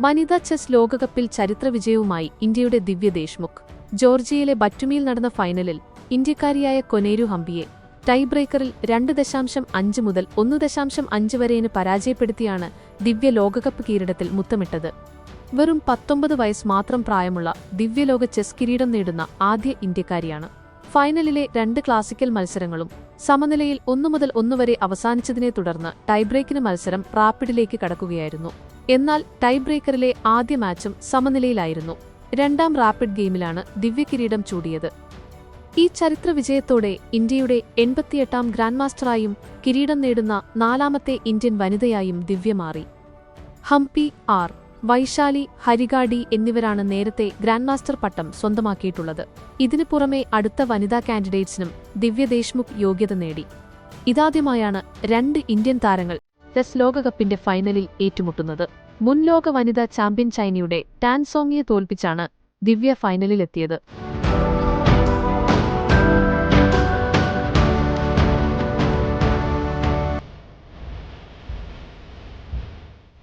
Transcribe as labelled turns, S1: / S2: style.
S1: വനിതാ ചെസ് ലോകകപ്പിൽ ചരിത്രവിജയവുമായി ഇന്ത്യയുടെ ദിവ്യ ദേശ്മുഖ്. ജോർജിയയിലെ ബറ്റുമിയിൽ നടന്ന ഫൈനലിൽ ഇന്ത്യക്കാരിയായ കൊനേരു ഹംപിയെ ടൈ ബ്രേക്കറിൽ രണ്ട് ദശാംശം അഞ്ച് മുതൽ ഒന്ന് ദശാംശം അഞ്ച് വരെയിന് പരാജയപ്പെടുത്തിയാണ് ദിവ്യ ലോകകപ്പ് കിരീടത്തിൽ മുത്തമിട്ടത്. വെറും പത്തൊമ്പത് വയസ്സ് മാത്രം പ്രായമുള്ള ദിവ്യലോക ചെസ് കിരീടം നേടുന്ന ആദ്യ ഇന്ത്യക്കാരിയാണ്. ഫൈനലിലെ രണ്ട് ക്ലാസിക്കൽ മത്സരങ്ങളും സമനിലയിൽ ഒന്നു മുതൽ ഒന്നു വരെ അവസാനിച്ചതിനെ തുടർന്ന് ടൈബ്രേക്കിന് മത്സരം റാപ്പിഡിലേക്ക് കടക്കുകയായിരുന്നു. എന്നാൽ ടൈബ്രേക്കറിലെ ആദ്യ മാച്ചും സമനിലയിലായിരുന്നു. രണ്ടാം റാപ്പിഡ് ഗെയിമിലാണ് ദിവ്യ കിരീടം ചൂടിയത്. ഈ ചരിത്ര വിജയത്തോടെ ഇന്ത്യയുടെ എൺപത്തിയെട്ടാം ഗ്രാൻഡ് മാസ്റ്ററായും കിരീടം നേടുന്ന നാലാമത്തെ ഇന്ത്യൻ വനിതയായും ദിവ്യ മാറി. ഹംപി ആർ. വൈശാലി ഹരിഗാഡി എന്നിവരാണ് നേരത്തെ ഗ്രാൻഡ് മാസ്റ്റർ പട്ടം സ്വന്തമാക്കിയിട്ടുള്ളത്. ഇതിനു പുറമെ അടുത്ത വനിതാ കാൻഡിഡേറ്റ്സിനും ദിവ്യ ദേശ്മുഖ് യോഗ്യത നേടി. ഇതാദ്യമായാണ് രണ്ട് ഇന്ത്യൻ താരങ്ങൾ ടെസ് ലോകകപ്പിന്റെ ഫൈനലിൽ ഏറ്റുമുട്ടുന്നത്. മുൻ ലോക വനിതാ ചാമ്പ്യൻ ചൈനയുടെ ടാൻസോങ്ങിയെ തോൽപ്പിച്ചാണ് ദിവ്യ ഫൈനലിലെത്തിയത്.